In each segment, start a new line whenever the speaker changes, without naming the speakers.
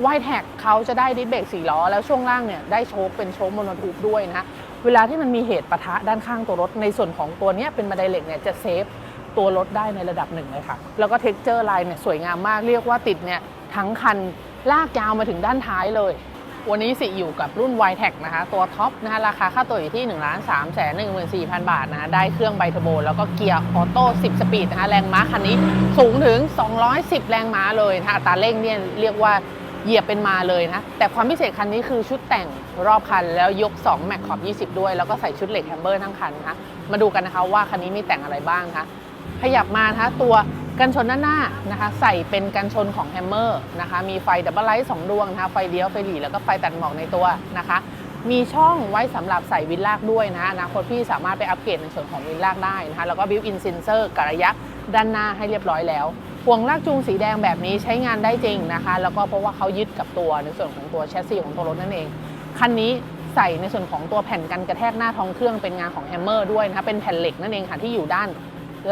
ไวแท็กเขาจะได้ดิสเบรกสี่ล้อ แล้วช่วงล่างเนี่ยได้โชคเป็นโชคโมโนทูปด้วยนะเวลาที่มันมีเหตุปะทะด้านข้างตัวรถ ในส่วนของตัวเนี้ยเป็นบันไดเหล็กเนี่ยจะเซฟตัวรถได้ในระดับหนึ่งเลยค่ะ แล้วก็เท็กเจอร์ลายเนี่ยสวยงามมากเรียกว่าติดเนี่ยทั้งคันลากยาวมาถึงด้านท้ายเลย วันนี้สิอยู่กับรุ่น y t e c นะคะ ตัวท็อปนะคะราคาค่าตัวอยู่ที่1 3 1 4 0 0 0 บาทนะได้เครื่องไบเทอร์โบ แล้วก็เกียร์ออโต้10 สปีดนะคะแรงม้าคันนี้สูงถึง 210 แรงม้าเลยนะคะอัตราเร่งเนี่ยเรียกว่า เหยียบเป็นมาเลยนะ แต่ความพิเศษคันนี้คือชุดแต่งรอบคันแล้วยก 2 แม็กขอบ 20 ด้วย แล้วก็ใส่ชุดเหล็กแฮมเบอร์ทั้งคันนะคะมาดูกันนะคะว่าคันนี้มีแต่งอะไรบ้างนะคะขยับมานะคะตัวกันชนด้านหน้านะคะ ใส่เป็นกันชนของแฮมเมอร์นะคะ มีไฟดับเบิลไลท์สองดวงนะคะ ไฟเลี้ยวไฟหลีแล้วก็ไฟตัดหมอกในตัวนะคะ มีช่องไว้สำหรับใส่วินลากด้วยนะอนาคตพี่สามารถไปอัปเกรดในส่วนของวินลากได้นะคะ แล้วก็บิวอินเซนเซอร์กระยะด้านหน้าให้เรียบร้อยแล้ว พวงลากจูงสีแดงแบบนี้ใช้งานได้จริงนะคะ แล้วก็เพราะว่าเขายึดกับตัวในส่วนของตัวแชสซีของตัวรถนั่นเองคันนี้ใส่ในส่วนของตัวแผ่นกันกระแทกหน้าท้องเครื่องเป็นงานของแฮมเมอร์ด้วยนะคะเป็นแผ่นเหล็กนั่นเองค่ะที่อยู่ด้าน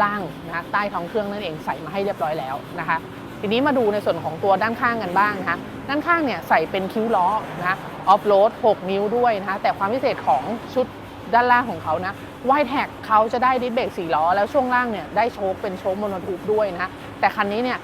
ล่างนะคะใต้ท้องเครื่องนั่นเองใส่มาให้เรียบร้อยแล้วนะคะ ทีนี้มาดูในส่วนของตัวด้านข้างกันบ้างนะคะด้านข้างเนี่ยใส่เป็นคิ้วล้อนะคะออฟโรด 6 นิ้วด้วยนะคะแต่ความพิเศษของชุดด้านล่างของเขานะ ไวแท็กเขาจะได้ดิสเบรก4ล้อ แล้วช่วงล่างเนี่ยได้โชคเป็นโชคโมโนทูปด้วยนะแต่คันนี้เนี่ย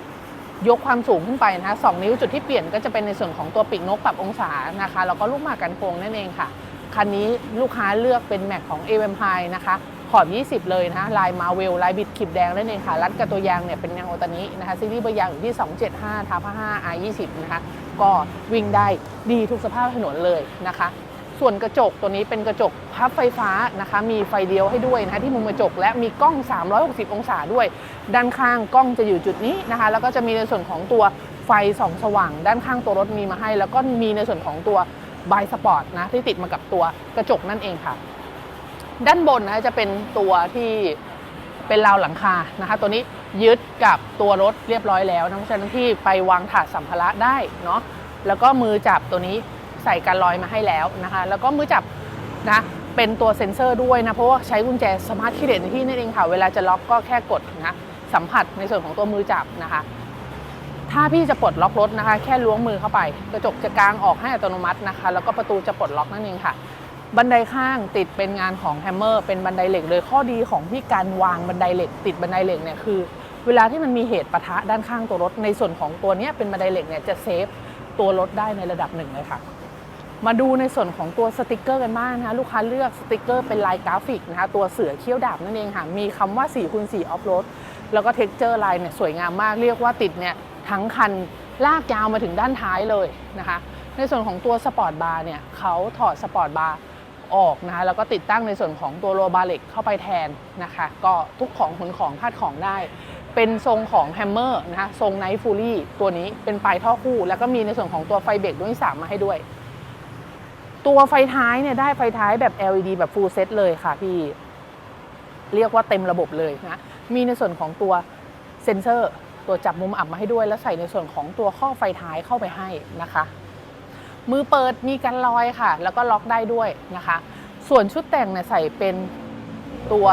ยกความสูงขึ้นไปนะคะ2นิ้วจุดที่เปลี่ยนก็จะเป็นในส่วนของตัวปีกนกปรับองศานะคะแล้วก็ลูกหมากกันโค้งนั่นเองค่ะ คันนี้ลูกค้าเลือกเป็นแม็กของ a อ m p i นะคะขอบ 20 เลยนะคะลายมาเวลลายบิดขีบแดงนั่นเองค่ะ รัดกับตัวยางเนี่ยเป็นยางโอตานินะคะซีรีส์เบอร์ยางอยู่ที่ 275ทับ5 R 20 นะคะก็วิ่งได้ดีทุกสภาพถนนเลยนะคะ ส่วนกระจกตัวนี้เป็นกระจกพับไฟฟ้านะคะ มีไฟเดียวให้ด้วยนะคะที่มุมกระจกและมีกล้อง 360 องศาด้วย ด้านข้างกล้องจะอยู่จุดนี้นะคะ แล้วก็จะมีในส่วนของตัวไฟส่องสว่าง ด้านข้างตัวรถมีมาให้ แล้วก็มีในส่วนของตัวบายสปอร์ตนะที่ติดมากับตัวกระจกนั่นเองค่ะ ด้านบนนะจะเป็นตัวที่เป็นราวหลังคานะคะ ตัวนี้ยึดกับตัวรถเรียบร้อยแล้วนะเพราะฉะนั้นที่ไปวางถาดสัมภาระได้เนาะแล้วก็มือจับตัวนี้ ใส่การลอยมาให้แล้วนะคะ แล้วก็มือจับนะเป็นตัวเซ็นเซอร์ด้วยนะ เพราะว่าใช้กุญแจสมาร์ทคีย์เลสในที่นั่นเองค่ะ เวลาจะล็อกก็แค่กดนะสัมผัสในส่วนของตัวมือจับนะคะ ถ้าพี่จะปลดล็อกรถนะคะ แค่ล้วงมือเข้าไป กระจกจะกางออกให้อัตโนมัตินะคะ แล้วก็ประตูจะปลดล็อกนั่นเองค่ะ บันไดข้างติดเป็นงานของแฮมเมอร์เป็นบันไดเหล็กเลยข้อดีของที่การวางบันไดเหล็ก ติดบันไดเหล็กเนี่ยคือ เวลาที่มันมีเหตุปะทะด้านข้างตัวรถ ในส่วนของตัวเนี้ยเป็นบันไดเหล็กเนี่ยจะเซฟตัวรถได้ในระดับหนึ่งเลยค่ะ มาดูในส่วนของตัวสติกเกอร์กันบ้างนะคะลูกค้าเลือกสติกเกอร์เป็นลายกราฟิกนะคะตัวเสือเขี้ยวดาบนั่นเองค่ะมีคำว่า4คูณ4ออฟโรดแล้วก็เท็กเจอร์ลายเนี่ยสวยงามมากเรียกว่าติดเนี่ยทั้งคันลากยาวมาถึงด้านท้ายเลยนะคะในส่วนของตัวสปอร์ตบาร์เนี่ยเขาถอดสปอร์ตบาร์ออกนะคะแล้วก็ติดตั้งในส่วนของตัวโรบาเล็กเข้าไปแทนนะคะก็ทุกของขนของคาดของได้ เป็นทรงของแฮมเมอร์นะคะทรงไนท์ฟูลี่ตัวนี้เป็นปลายท่อคู่ แล้วก็มีในส่วนของตัวไฟเบรกด้วยสามมาให้ด้วย ตัวไฟท้ายเนี่ยได้ไฟท้ายแบบ LED แบบ full set เลยค่ะพี่ เรียกว่าเต็มระบบเลยนะ มีในส่วนของตัวเซนเซอร์ ตัวจับมุมอับมาให้ด้วย แล้วใส่ในส่วนของตัวข้อไฟท้ายเข้าไปให้นะคะ มือเปิดมีกันลอยค่ะ แล้วก็ล็อกได้ด้วยนะคะ ส่วนชุดแต่งเนี่ยใส่เป็นตัว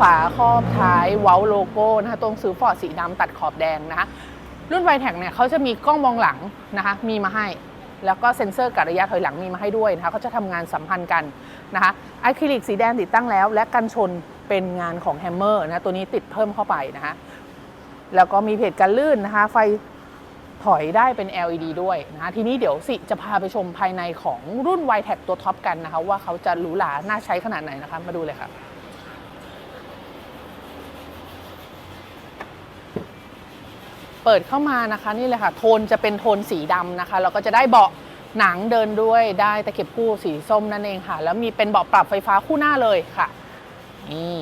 ฝาครอบท้ายเว้าโลโก้นะคะตรงซื้อฟอร์ดสีดำตัดขอบแดงนะคะรุ่นไวแท็กเนี่ยเขาจะมีกล้องมองหลังนะคะ มีมาให้ แล้วก็เซ็นเซอร์กัดระยะถอยหลังมีมาให้ด้วยนะคะเขาจะทำงานสัมพันธ์กันนะคะอะคริลิกสีแดงติดตั้งแล้ว และกันชนเป็นงานของแฮมเมอร์นะตัวนี้ติดเพิ่มเข้าไปนะคะแล้วก็มีเพจกันลื่นนะคะ ไฟถอยได้เป็น LED ด้วยนะคะทีนี้เดี๋ยวสิจะพาไปชมภายในของรุ่น y t e c ตัวท็อปกันนะคะ ว่าเขาจะหรูหราน่าใช้ขนาดไหนนะคะมาดูเลยค่ะ เปิดเข้ามานะคะนี่เลยค่ะ โทนจะเป็นโทนสีดำนะคะเราก็จะได้เบาะหนังเดินด้วยได้ตะเข็บคู่สีส้มนั่นเองค่ะ แล้วมีเป็นเบาะปรับไฟฟ้าคู่หน้าเลยค่ะนี่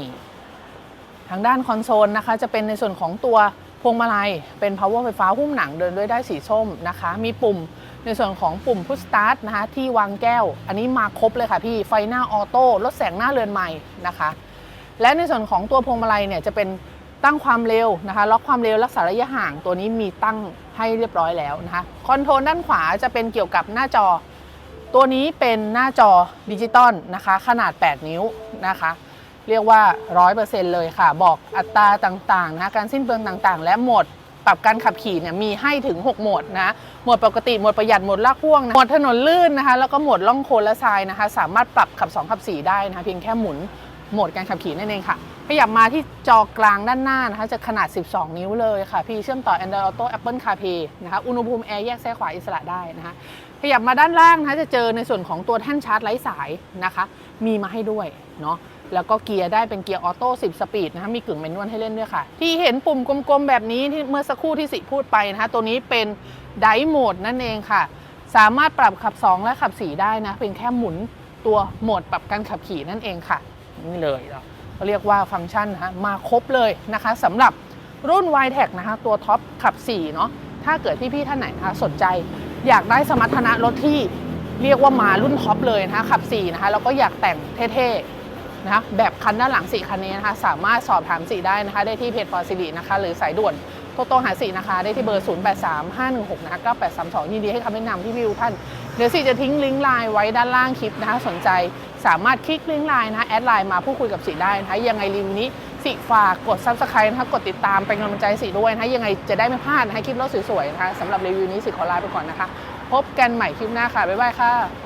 ทางด้านคอนโซลนะคะ จะเป็นในส่วนของตัวพวงมาลัย เป็น power ไฟฟ้าหุ้มหนังเดินด้วยได้สีส้มนะคะ มีปุ่มในส่วนของปุ่มพุชสตาร์ทนะคะที่วางแก้ว อันนี้มาครบเลยค่ะพี่ไฟหน้าออโต้ลดแสงหน้าเรือนใหม่นะคะ และในส่วนของตัวพวงมาลัยเนี่ยจะเป็น ตั้งความเร็วนะคะล็อกความเร็วรักษาระยะห่างตัวนี้มีตั้งให้เรียบร้อยแล้วนะคะคอนโทรลด้านขวาจะเป็นเกี่ยวกับหน้าจอ ตัวนี้เป็นหน้าจอดิจิตอลนะคะขนาด 8 นิ้วนะคะเรียกว่า 100%เลยค่ะ บอกอัตราต่างๆนะคะการสิ้นเปลืองต่างๆ และโหมดปรับการขับขี่เนี่ยมีให้ถึง 6 โหมดนะโหมดปกติโหมดประหยัดโหมดลากพ่วงนะโหมดถนนลื่นนะคะแล้วก็โหมดล่องโคลนและทรายนะคะ สามารถปรับขับ 2 ขับ 4 ได้นะคะเพียงแค่หมุน โหมดการขับขี่นั่นเองค่ะ ขยับมาที่จอกลางด้านหน้านะคะจะขนาด 12 นิ้วเลยค่ะ พี่เชื่อมต่อ Android Auto Apple CarPlay นะคะ อุณหภูมิแอร์แยกซ้ายขวาอิสระได้นะคะขยับมาด้านล่างนะคะจะเจอในส่วนของตัวแท่นชาร์จไร้สายนะคะ มีมาให้ด้วยเนาะแล้วก็เกียร์ได้เป็นเกียร์ออโต้ 10 สปีดนะคะมีกึ่งแมนนวลให้เล่นด้วยค่ะ ที่เห็นปุ่มกลมๆ แบบนี้ที่เมื่อสักครู่ที่สิพูดไปนะคะ ตัวนี้เป็นไดโหมดนั่นเองค่ะ สามารถปรับขับ 2 และขับ 4 ได้นะเพียงแค่หมุนตัวโหมดปรับการขับขี่นั่นเองค่ะ นี่เลยเราเรียกว่าฟังก์ชันนะมาครบเลยนะคะสำหรับรุ่น y t e c นะคะตัวท็อปขับ 4 เนาะถ้าเกิดพี่ๆท่านไหนนะคะสนใจอยากได้สมรรถนะรถที่เรียกว่ามารุ่นท็อปเลยนะคะขับ 4 นะคะแล้วก็อยากแต่งเท่ๆนะคะแบบคันด้านหลัง 4 คันนี้นะคะสามารถสอบถามสีได้นะคะได้ที่เพจฟอร์ซิลีนะคะหรือสายด่วนโทรโตหาสีนะคะได้ที่เบอร์ 083516นะคะ9832 ยินดีให้คำแนะนำที่วิวท่าน เดี๋ยวสิจะทิ้งลิงก์ไลน์ไว้ด้านล่างคลิปนะคะ สนใจสามารถคลิกลิงก์ไลน์นะคะแอดไลน์มาพูดคุยกับสิได้นะคะยังไงรีวิวนี้สิฝากกด subscribe นะคะกดติดตามเป็นกำลังใจสิด้วยนะคะยังไงจะได้ไม่พลาดนะคะคลิปรถสวยๆนะคะสำหรับรีวิวนี้สิขอลาไปก่อนนะคะ พบกันใหม่คลิปหน้าค่ะบ๊ายบายค่ะ